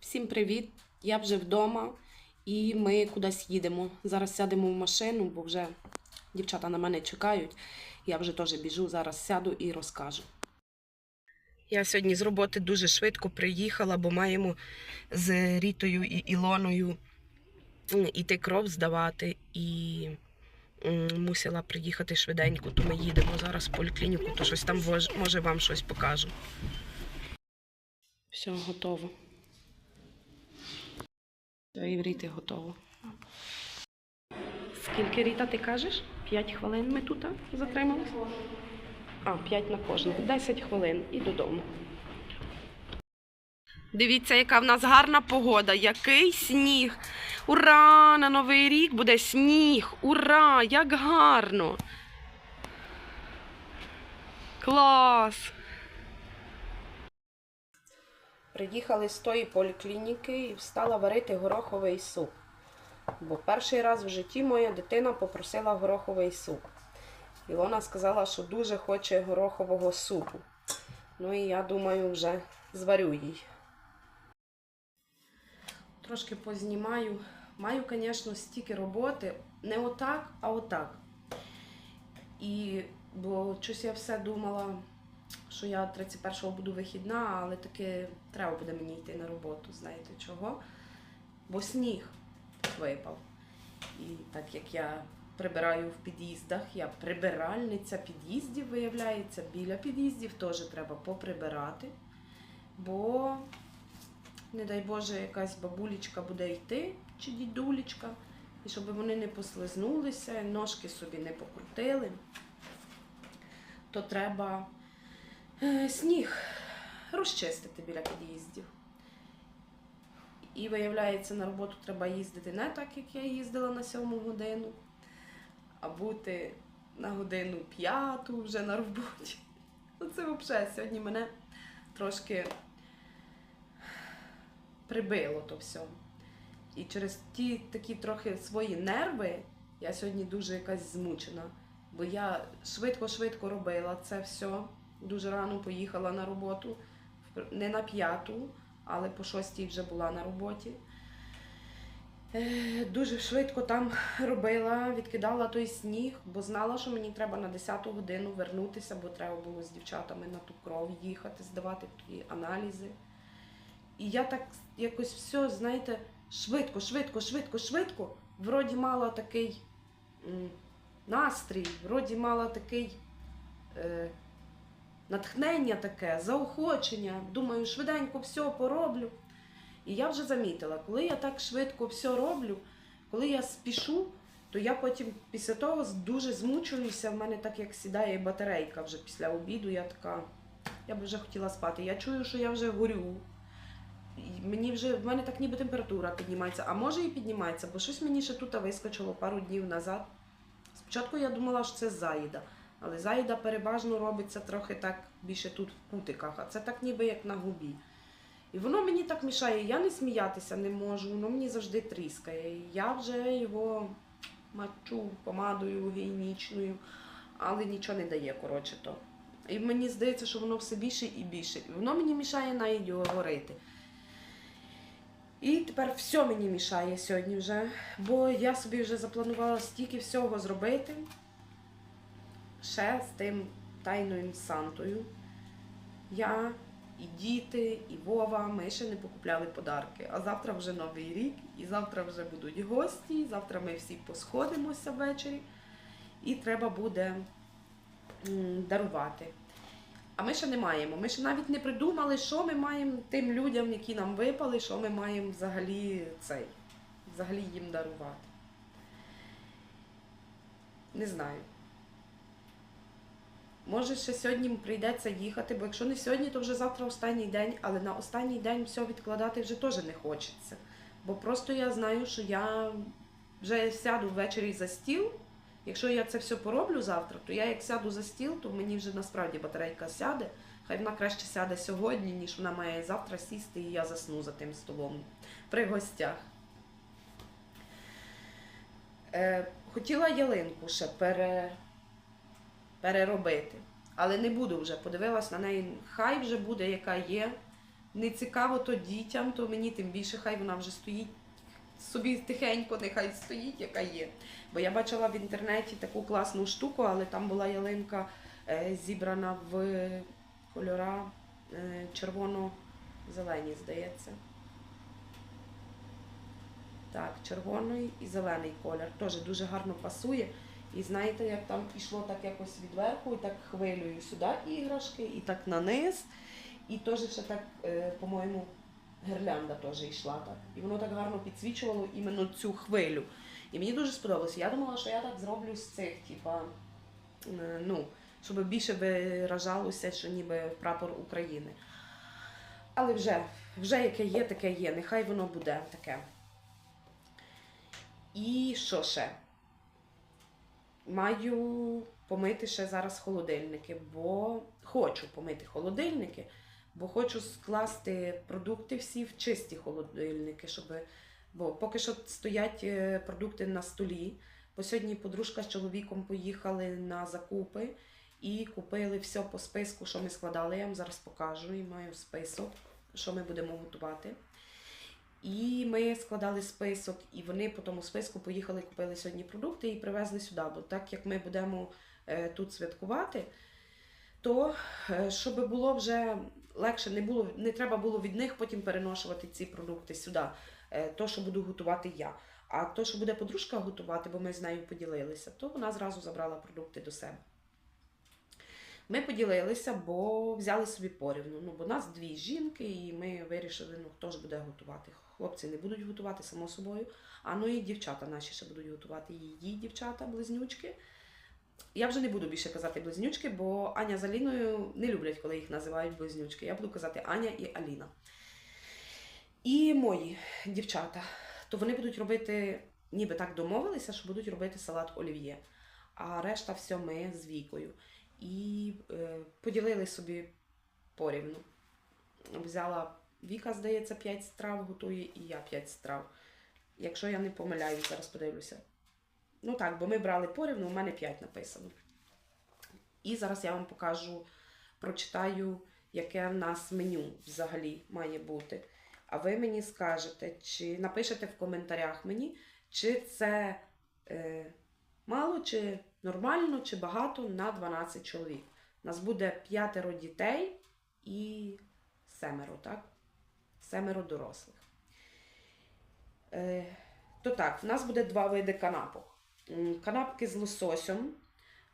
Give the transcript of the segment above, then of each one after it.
Всім привіт! Я вже вдома і ми кудись їдемо. Зараз сядемо в машину, бо вже дівчата на мене чекають. Я вже теж біжу, зараз сяду і розкажу. Я сьогодні з роботи дуже швидко приїхала, бо маємо з Рітою і Ілоною іти кров здавати і мусила приїхати швиденько, то ми їдемо зараз в поліклініку, то щось там може вам щось покажу. Все, готово. І в Ріти готово. Скільки Ріта ти кажеш? П'ять хвилин ми тут затрималися? А, п'ять на кожного. Десять хвилин і додому. Дивіться, яка в нас гарна погода, який сніг. Ура! На Новий рік буде сніг! Ура! Як гарно! Клас! Приїхали з тої поліклініки і встала варити гороховий суп. Бо перший раз в житті моя дитина попросила гороховий суп. Ілона сказала, що дуже хоче горохового супу. Ну і я думаю, вже зварю їй. Трошки познімаю. Маю, звісно, стільки роботи. Не отак, а отак. І бо щось я все думала, що я 31-го буду вихідна, але таки треба буде мені йти на роботу. Знаєте чого? Бо сніг випав. І так як я прибираю в під'їздах, я прибиральниця під'їздів, виявляється, біля під'їздів теж треба поприбирати. Бо, не дай Боже, якась бабулечка буде йти чи дідулечка, і щоб вони не послизнулися, ножки собі не покрутили, то треба сніг розчистити біля під'їздів. І виявляється, на роботу треба їздити не так, як я їздила на сьому годину, а бути на годину п'яту вже на роботі. Ну це взагалі сьогодні мене трошки прибило то все. І через ті такі трохи свої нерви я сьогодні дуже якась змучена. Бо я швидко-швидко робила це все. Дуже рано поїхала на роботу, не на п'яту, але по шостій вже була на роботі. Е, Дуже швидко там робила, відкидала той сніг, бо знала, що мені треба на 10-ту годину вернутися, бо треба було з дівчатами на ту кров їхати, здавати ті аналізи. І я так якось все, знаєте, швидко, швидко, швидко, швидко. Вроді мала такий настрій, вроді мала такий е, натхнення таке, заохочення. Думаю, швиденько все пороблю. І я вже замітила, коли я так швидко все роблю, коли я спішу, то я потім після того дуже змучуюся. В мене так як сідає батарейка вже після обіду. Я така, я б вже хотіла спати. Я чую, що я вже горю. Мені вже в мене так ніби температура піднімається, а може і піднімається, бо щось мені ще тут вискочило пару днів назад. Спочатку я думала, що це заїда, але заїда переважно робиться трохи так більше тут в кутиках, а це так ніби як на губі. І воно мені так мішає, я не сміятися не можу, воно мені завжди тріскає. Я вже його мачу помадою гігієнічною, але нічого не дає, коротше то. І мені здається, що воно все більше і більше. І воно мені мішає навіть говорити. І тепер все мені мішає сьогодні вже, бо я собі вже запланувала стільки всього зробити. Ще з тим тайною Сантою. Я і діти, і Вова, ми ще не покупляли подарки. А завтра вже Новий рік, і завтра вже будуть гості, і завтра ми всі посходимося ввечері, і треба буде дарувати. А ми ще не маємо. Ми ще навіть не придумали, що ми маємо тим людям, які нам випали, що ми маємо взагалі цей, взагалі їм дарувати. Не знаю. Може, ще сьогодні прийдеться їхати, бо якщо не сьогодні, то вже завтра останній день, але на останній день все відкладати вже теж не хочеться. Бо просто я знаю, що я вже сяду ввечері за стіл. Якщо я це все пороблю завтра, то я як сяду за стіл, то мені вже насправді батарейка сяде. Хай вона краще сяде сьогодні, ніж вона має завтра сісти, і я засну за тим столом при гостях. Е, хотіла ялинку ще пере, переробити, але не буду вже. Подивилась на неї, хай вже буде, яка є. не цікаво то дітям, то мені тим більше хай вона вже стоїть собі тихенько, нехай стоїть, яка є. Бо я бачила в інтернеті таку класну штуку, але там була ялинка е, зібрана в кольора е, червоно-зелені, здається. Так, червоний і зелений колір. Теж дуже гарно пасує. І знаєте, як там пішло так якось відверху, і так хвилею сюди іграшки, і так на низ. І теж ще так, е, по-моєму, гірлянда теж йшла так. І воно так гарно підсвічувало іменно цю хвилю. І мені дуже сподобалося. Я думала, що я так зроблю з цих, типа, е, ну, щоб більше виражалося, що ніби прапор України. Але вже, вже яке є, таке є. Нехай воно буде таке. І що ще? Маю помити ще зараз холодильники, бо хочу помити холодильники, бо хочу скласти продукти всі в чисті холодильники, щоб бо поки що стоять е, продукти на столі. Бо сьогодні подружка з чоловіком поїхали на закупи і купили все по списку, що ми складали. Я вам зараз покажу і маю список, що ми будемо готувати. І ми складали список, і вони по тому списку поїхали, купили сьогодні продукти і привезли сюди. Бо так як ми будемо е, тут святкувати, то е, щоб було вже легше, не було, не треба було від них потім переношувати ці продукти сюди. Е, то, що буду готувати я. А то, що буде подружка готувати, бо ми з нею поділилися, то вона зразу забрала продукти до себе. Ми поділилися, бо взяли собі порівну. Ну, бо нас дві жінки, і ми вирішили, ну хто ж буде готувати. Хлопці не будуть готувати, само собою. А ну і дівчата наші ще будуть готувати. Її дівчата, близнючки. Я вже не буду більше казати близнючки, бо Аня з Аліною не люблять, коли їх називають близнючки. Я буду казати Аня і Аліна. І мої дівчата, то вони будуть робити, ніби так домовилися, що будуть робити салат олів'є. А решта все ми з вікою. І е, поділили собі порівну. Взяла Віка, здається, 5 страв готує, і я 5 страв. Якщо я не помиляюсь, зараз подивлюся. Ну так, бо ми брали порівну, у мене 5 написано. І зараз я вам покажу, прочитаю, яке в нас меню взагалі має бути. А ви мені скажете, чи напишете в коментарях мені, чи це е, мало, чи нормально, чи багато на 12 чоловік. У нас буде п'ятеро дітей і семеро, так? Семеро дорослих. Е, то так, в нас буде два види канапок. Канапки з лососем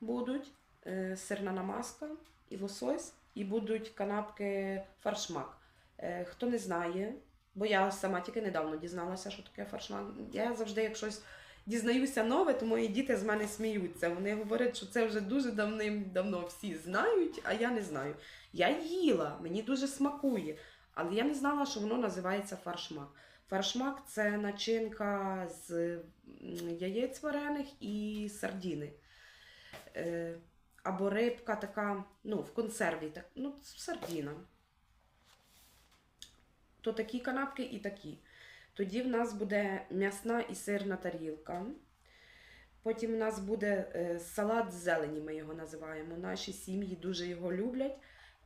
будуть, е, сирна намазка і лосось, і будуть канапки фаршмак. Е, Хто не знає, бо я сама тільки недавно дізналася, що таке фаршмак. Я завжди, як щось дізнаюся нове, то мої діти з мене сміються. Вони говорять, що це вже дуже давним-давно всі знають, а я не знаю. Я їла, мені дуже смакує, але я не знала, що воно називається фаршмак. Фаршмак це начинка з яєць варених і сардіни. Е, або рибка така, ну, в консерві, так, ну, сардіна. То такі канапки і такі. Тоді в нас буде м'ясна і сирна тарілка. Потім в нас буде е, салат з зелені, ми його називаємо. Наші сім'ї дуже його люблять.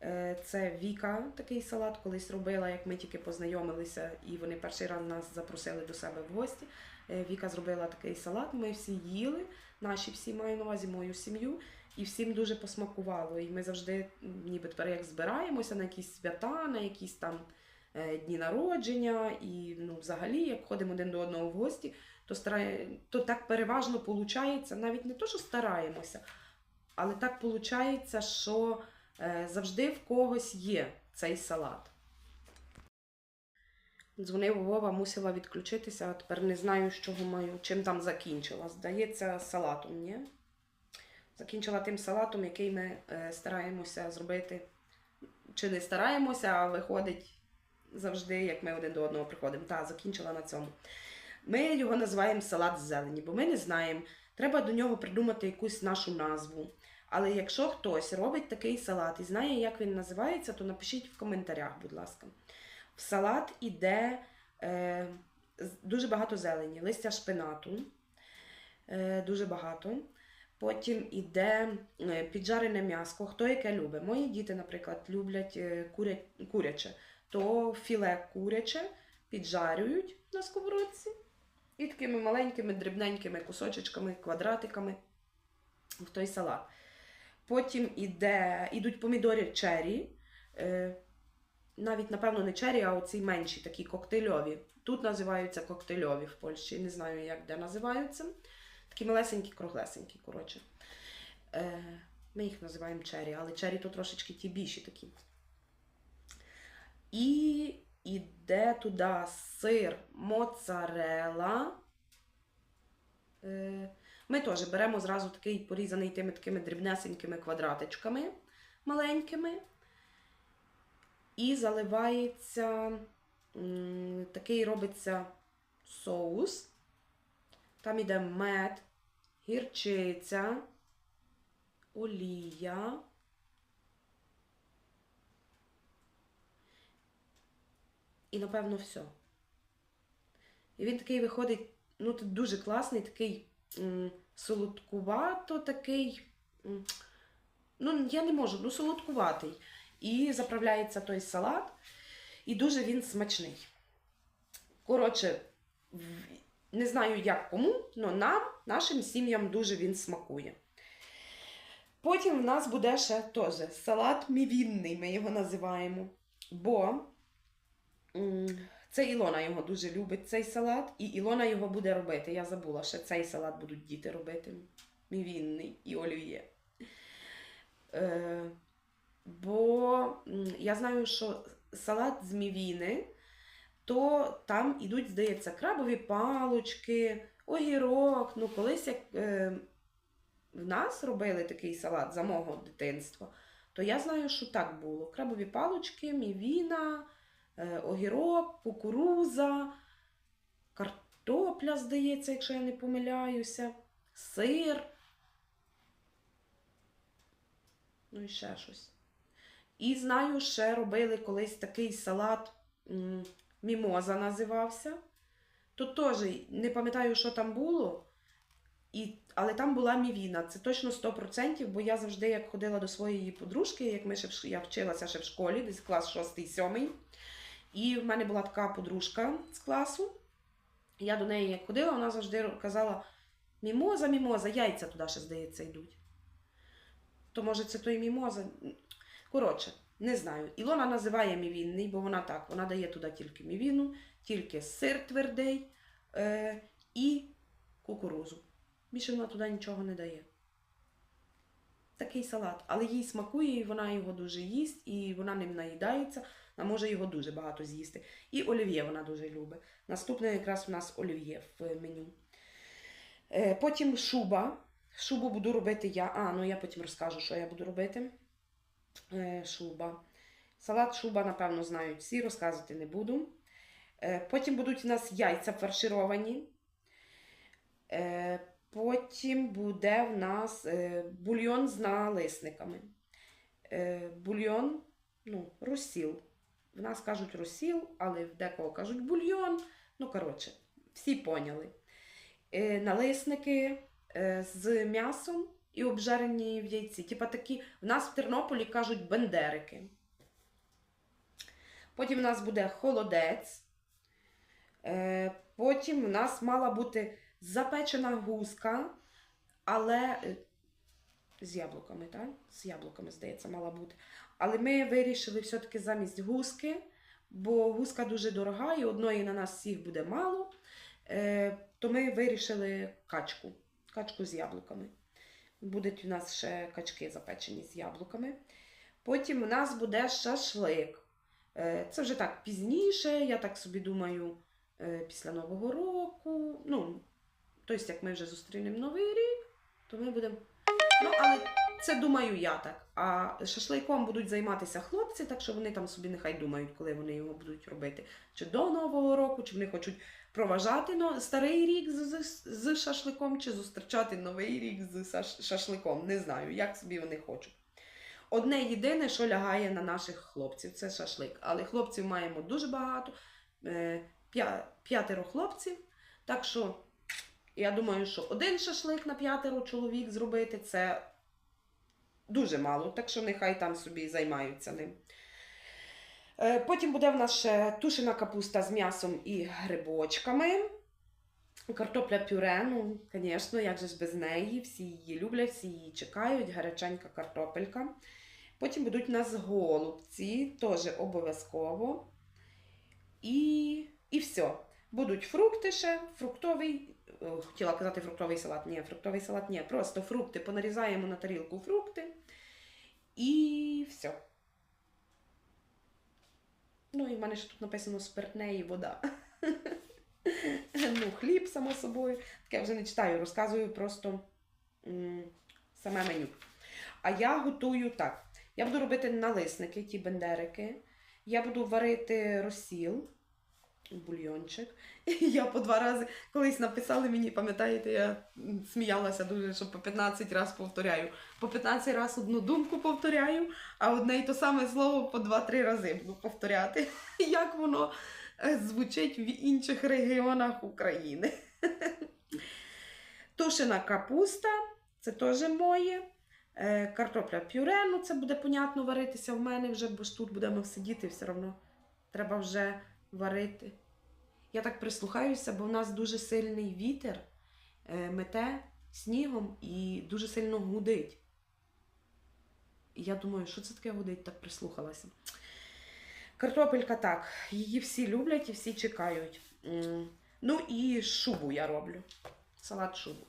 Е, це Віка такий салат колись робила, як ми тільки познайомилися, і вони перший раз нас запросили до себе в гості. Е, Віка зробила такий салат, ми всі їли, наші всі маю на увазі мою сім'ю, і всім дуже посмакувало. І ми завжди, ніби тепер як збираємося на якісь свята, на якісь там е, дні народження, і ну, взагалі, як ходимо один до одного в гості, то, старає, то так переважно виходить, навіть не то, що стараємося, але так виходить, що завжди в когось є цей салат. Дзвонив Вова, мусила відключитися, а тепер не знаю, з чого маю, чим там закінчила. Здається, салатом, ні? Закінчила тим салатом, який ми е, стараємося зробити. Чи не стараємося, а виходить завжди, як ми один до одного приходимо. Та, закінчила на цьому. Ми його називаємо салат з зелені, бо ми не знаємо. Треба до нього придумати якусь нашу назву. Але якщо хтось робить такий салат і знає, як він називається, то напишіть в коментарях, будь ласка. В салат іде е, дуже багато зелені, листя шпинату, е, дуже багато. Потім іде е, піджарене м'ясо, хто яке любить. Мої діти, наприклад, люблять е, куря, куряче, то філе куряче піджарюють на сковородці і такими маленькими дрібненькими кусочечками, квадратиками в той салат. Потім іде, ідуть помідори чері. Е, навіть, напевно, не чері, а оці менші, такі коктейльові. Тут називаються коктейльові в Польщі. Не знаю, як де називаються. Такі малесенькі, круглесенькі, коротше. Е, ми їх називаємо чері, але чері то трошечки ті більші такі. І іде туди сир моцарела. Ми теж беремо зразу такий порізаний тими такими дрібнесенькими квадратичками маленькими. І заливається такий робиться соус. Там іде мед, гірчиця, олія. І, напевно, все. І він такий виходить, ну, дуже класний, такий солодкувато, такий. Ну, я не можу, ну солодкуватий. І заправляється той салат, і дуже він смачний. Коротше, не знаю як кому, але нам, нашим сім'ям дуже він смакує. Потім в нас буде ще теж салат мівінний, ми його називаємо. Бо це Ілона його дуже любить, цей салат, і Ілона його буде робити. Я забула, ще цей салат будуть діти робити. Мівінний і олів'є. Е, бо я знаю, що салат з мівіни, то там ідуть, здається, крабові палочки, огірок. Ну, колись як е, в нас робили такий салат за мого дитинства, то я знаю, що так було. Крабові палочки, мівіна, огірок, кукуруза, картопля, здається, якщо я не помиляюся, сир. Ну і ще щось. І знаю, ще робили колись такий салат мімоза називався. Тут теж не пам'ятаю, що там було, і, але там була мівіна. Це точно 100%, бо я завжди, як ходила до своєї подружки, як ми ще я вчилася ще в школі, десь клас 6-7. І в мене була така подружка з класу. Я до неї як ходила, вона завжди казала: мімоза, мімоза, яйця туди ще, здається, йдуть. То може це той мімоза. Коротше, не знаю. Ілона називає мівінний, бо вона так, вона дає туди тільки мівіну, тільки сир твердий е, і кукурузу. Більше вона туди нічого не дає. Такий салат. Але їй смакує, і вона його дуже їсть, і вона ним наїдається, а може його дуже багато з'їсти. І олів'є вона дуже любить. Наступне якраз у нас олів'є в меню. Е, потім шуба. Шубу буду робити я. А, ну я потім розкажу, що я буду робити. Е, шуба. Салат шуба, напевно, знають всі, розказувати не буду. Е, потім будуть у нас яйця фаршировані. Потім буде в нас бульйон з налисниками. Бульйон, ну, розсіл. В нас кажуть розсіл, але в декого кажуть бульйон. Ну, коротше, всі поняли. Е, налисники е, з м'ясом і обжарені в яйці. Типа такі, в нас в Тернополі кажуть бендерики. Потім в нас буде холодець. Е, потім в нас мала бути запечена гуска, але е, з яблуками, так? З яблуками, здається, мала бути. Але ми вирішили все-таки замість гуски, бо гуска дуже дорога, і одної на нас всіх буде мало. Е, то ми вирішили качку. Качку з яблуками. Будуть у нас ще качки запечені з яблуками. Потім у нас буде шашлик. Е, Це вже так пізніше, я так собі думаю, е, після Нового року. Ну, тобто, як ми вже зустрінемо Новий рік, то ми будемо. Ну, але це думаю я так. А шашликом будуть займатися хлопці, так що вони там собі нехай думають, коли вони його будуть робити. Чи до Нового року, чи вони хочуть проважати старий рік з, з, з шашликом, чи зустрічати новий рік з шашликом. Не знаю, як собі вони хочуть. Одне єдине, що лягає на наших хлопців, це шашлик. Але хлопців маємо дуже багато. е, П'ятеро хлопців. Так що я думаю, що один шашлик на п'ятеро чоловік зробити це дуже мало. Так що нехай там собі займаються ним. Е, Потім буде в нас ще тушена капуста з м'ясом і грибочками. Картопля пюре, ну, звісно, як же ж без неї. Всі її люблять, всі її чекають, гаряченька картопелька. Потім будуть у нас голубці, теж обов'язково. І, і все. Будуть фрукти ще, фруктовий, хотіла казати фруктовий салат. Ні, фруктовий салат ні, просто фрукти. Понарізаємо на тарілку фрукти. І все. Ну, і в мене ще тут написано спиртне і вода. ну, хліб, само собою. Таке вже не читаю, розказую просто саме меню. А я готую так. Я буду робити налисники, ті бендерики. Я буду варити розсіл, бульйончик. І я по два рази колись написали мені, пам'ятаєте, я сміялася дуже, що по 15 разів повторяю. По 15 разів одну думку повторяю, а одне й то саме слово по 2-3 рази буду повторяти. Як воно е, звучить в інших регіонах України. Тушена капуста, це теж моє. Е, Картопля пюре, ну це буде понятно варитися в мене вже, бо ж тут будемо сидіти все одно. Треба вже варити. Я так прислухаюся, бо в нас дуже сильний вітер е, мете снігом і дуже сильно гудить. І я думаю, що це таке гудить, так прислухалася. Картопелька так, її всі люблять і всі чекають. Ну і шубу я роблю. Салат шубу.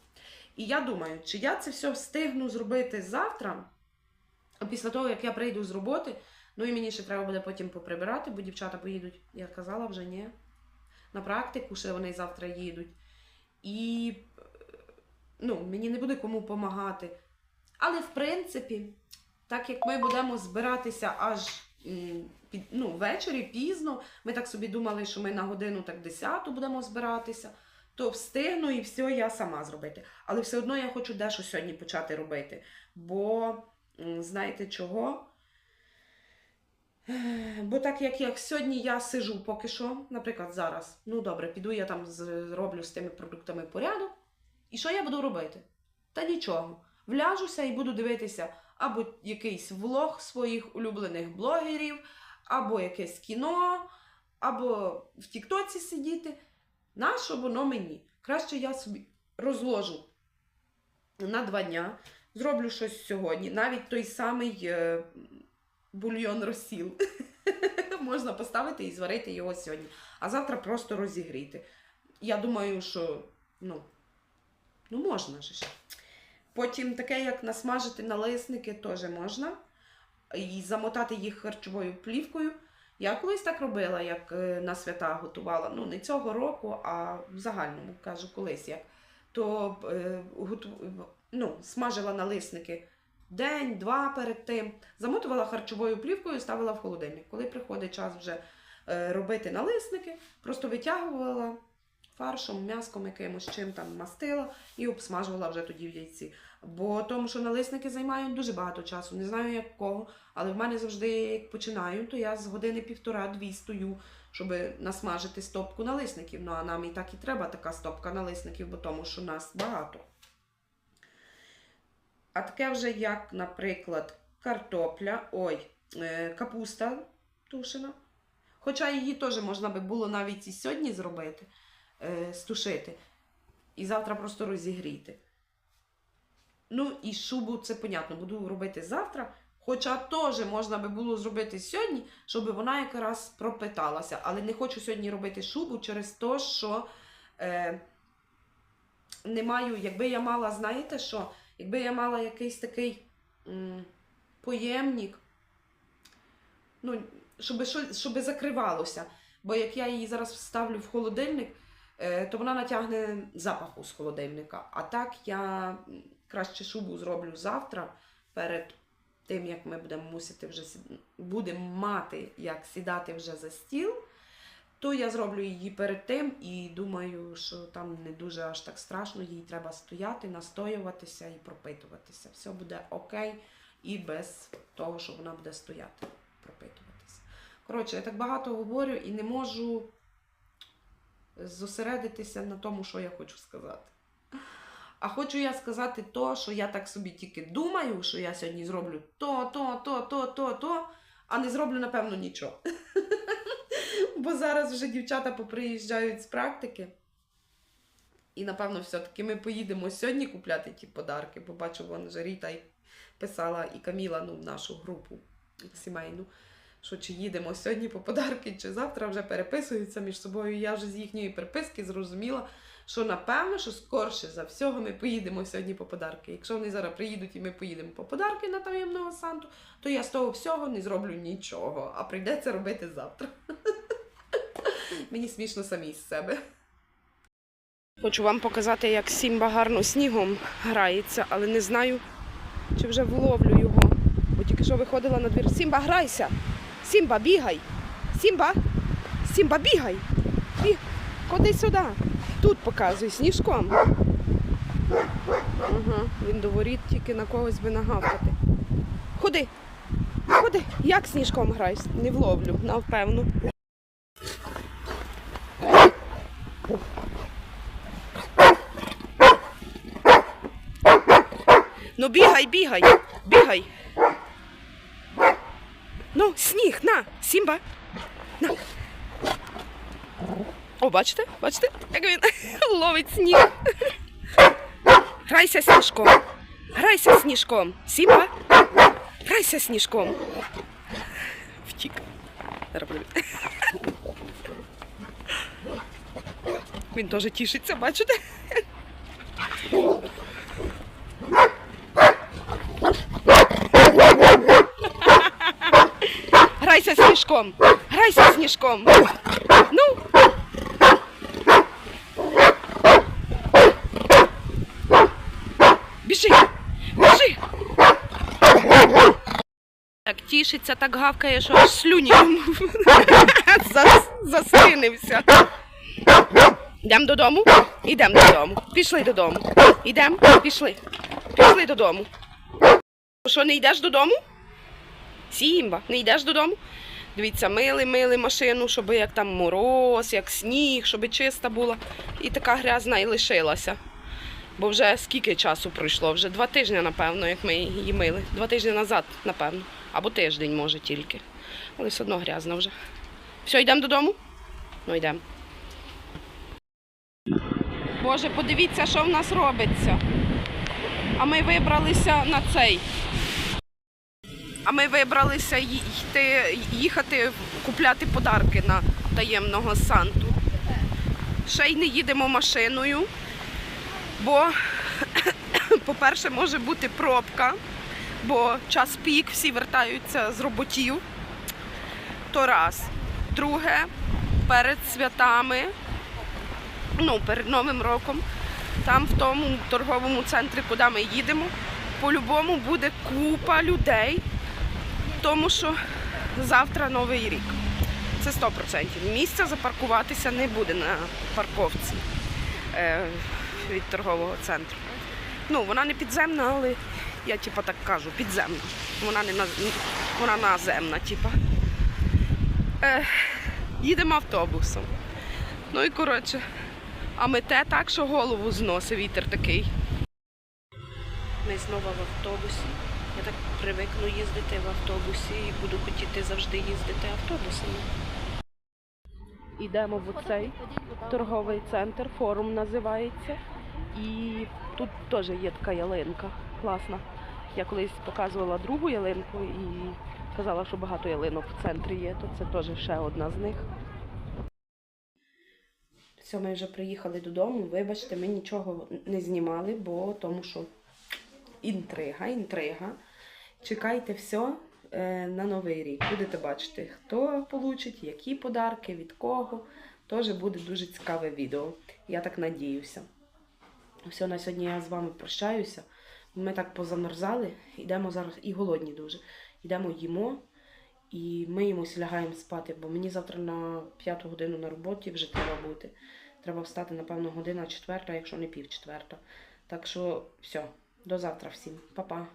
І я думаю, чи я це все встигну зробити завтра, після того, як я прийду з роботи, ну і мені ще треба буде потім поприбирати, бо дівчата поїдуть, я казала вже ні. На практику ще вони завтра їдуть. І ну, мені не буде кому допомагати. Але в принципі, так як ми будемо збиратися аж під, ну, ввечері пізно, ми так собі думали, що ми на годину так 10 будемо збиратися, то встигну і все я сама зробити. Але все одно я хочу дещо сьогодні почати робити. Бо знаєте чого? Бо так як, як сьогодні я сижу поки що, наприклад, зараз, ну добре, піду я там зроблю з тими продуктами порядок. І що я буду робити? Та нічого. Вляжуся і буду дивитися або якийсь влог своїх улюблених блогерів, або якесь кіно, або в Тіктоці сидіти. Нащо воно мені? Краще я собі розложу на два дня, зроблю щось сьогодні, навіть той самий е, бульйон розсіл. Можна поставити і зварити його сьогодні, а завтра просто розігріти. Я думаю, що ну, ну можна ж. Потім таке, як насмажити налисники, теж можна. І замотати їх харчовою плівкою. Я колись так робила, як е, на свята готувала. Ну, не цього року, а в загальному кажу, колись як. То е, готу... ну, смажила налисники день-два перед тим, замотувала харчовою плівкою, і ставила в холодильник. Коли приходить час вже е, робити налисники, просто витягувала фаршом, м'яском якимось чим там мастила і обсмажувала вже тоді в яйці. Бо тому, що налисники займають дуже багато часу. Не знаю якого, але в мене завжди, як починаю, то я з години півтора-дві стою, щоб насмажити стопку налисників. Ну а нам і так і треба така стопка налисників, бо тому що нас багато. А таке вже як, наприклад, картопля, ой, е, капуста тушена. Хоча її теж можна би було навіть і сьогодні зробити, е, стушити. І завтра просто розігріти. Ну, і шубу, це понятно, буду робити завтра. Хоча теж можна би було зробити сьогодні, щоб вона якраз пропиталася. Але не хочу сьогодні робити шубу через те, що е, не маю, якби я мала, знаєте що? Якби я мала якийсь такий поємник, ну, щоб, щоб закривалося. Бо як я її зараз вставлю в холодильник, е, то вона натягне запаху з холодильника. А так я краще шубу зроблю завтра перед тим, як ми будемо мусити вже будемо мати, як сідати вже за стіл. То я зроблю її перед тим і думаю, що там не дуже аж так страшно, їй треба стояти, настоюватися і пропитуватися. Все буде окей і без того, що вона буде стояти, пропитуватися. Коротше, я так багато говорю і не можу зосередитися на тому, що я хочу сказати. А хочу я сказати то, що я так собі тільки думаю, що я сьогодні зроблю то, то, то, то, то, то. а не зроблю, напевно, нічого. Бо зараз вже дівчата поприїжджають з практики. І, напевно, все-таки ми поїдемо сьогодні купляти ті подарки. Бо бачу, вон вже Ріта писала і Каміла ну, в нашу групу сімейну, що чи їдемо сьогодні по подарки, чи завтра вже переписуються між собою. Я вже з їхньої переписки зрозуміла, що напевно, що скорше за всього ми поїдемо сьогодні по подарки. Якщо вони зараз приїдуть і ми поїдемо по подарки на таємного Санту, то я з того всього не зроблю нічого, а прийдеться робити завтра. Мені смішно самі з себе. Хочу вам показати, як Сімба гарно снігом грається, але не знаю, чи вже вловлю його. Бо тільки що виходила на двір. Сімба, грайся! Сімба, бігай! Сімба! Сімба, бігай! Біг... Ходи сюди. Тут показуй сніжком. Ага, він до воріт тільки на когось би нагавкати. Ходи! Ходи! Як сніжком грайся? Не вловлю, напевно. Ну бігай, бігай, бігай. Ну, сніг, на, Сімба. На. О, бачите? Бачите, як він ловить сніг. Грайся сніжком. Грайся сніжком. Сімба. Грайся сніжком. Втік. Він теж тішиться, бачите? Грайся сніжком. Грайся сніжком. Ну. Біжи. Біжи. Так тішиться, так гавкає, що аж слюні йому зас- заслинився. Йдемо додому? Ідемо додому. Пішли додому. Ідемо? Пішли. Пішли додому. Що, не йдеш додому? Сімба, не йдеш додому? Дивіться, мили, мили машину, щоб як там мороз, як сніг, щоб чиста була. І така грязна і лишилася. Бо вже скільки часу пройшло? Вже два тижні, напевно, як ми її мили. Два тижні назад, напевно. Або тиждень, може, тільки. Але все одно грязна вже. Все, йдемо додому? Ну, йдемо. Боже, подивіться, що в нас робиться. А ми вибралися на цей. А ми вибралися йти, їхати купляти подарки на таємного Санту. Ще й не їдемо машиною, бо, по-перше, може бути пробка, бо час пік, всі вертаються з роботів. То раз. Друге, перед святами, ну, перед Новим роком, там в тому торговому центрі, куди ми їдемо, по-любому буде купа людей тому що завтра новий рік. Це 100%. Місця запаркуватися не буде на парковці е, від торгового центру. Ну, вона не підземна, але я типа так кажу, підземна. Вона не наз- вона наземна, типа. Е, їдемо автобусом. Ну і коротше, а мете так, що голову зносить вітер такий. Ми знову в автобусі. Я так привикну їздити в автобусі і буду хотіти завжди їздити автобусами. Йдемо в оцей торговий центр, форум називається. І тут теж є така ялинка. Класна. Я колись показувала другу ялинку і казала, що багато ялинок в центрі є, то це теж ще одна з них. Все, ми вже приїхали додому. Вибачте, ми нічого не знімали, бо тому що інтрига, інтрига. Чекайте все на новий рік. Будете бачити, хто получить, які подарки, від кого. Теж буде дуже цікаве відео. Я так надіюся. Все, на сьогодні я з вами прощаюся. Ми так позамерзали, йдемо зараз і голодні дуже. Йдемо їмо і миємося, лягаємо спати, бо мені завтра на п'яту годину на роботі вже треба бути. Треба встати, напевно, година четверта, якщо не пів четверта. Так що все, до завтра всім. Па-па.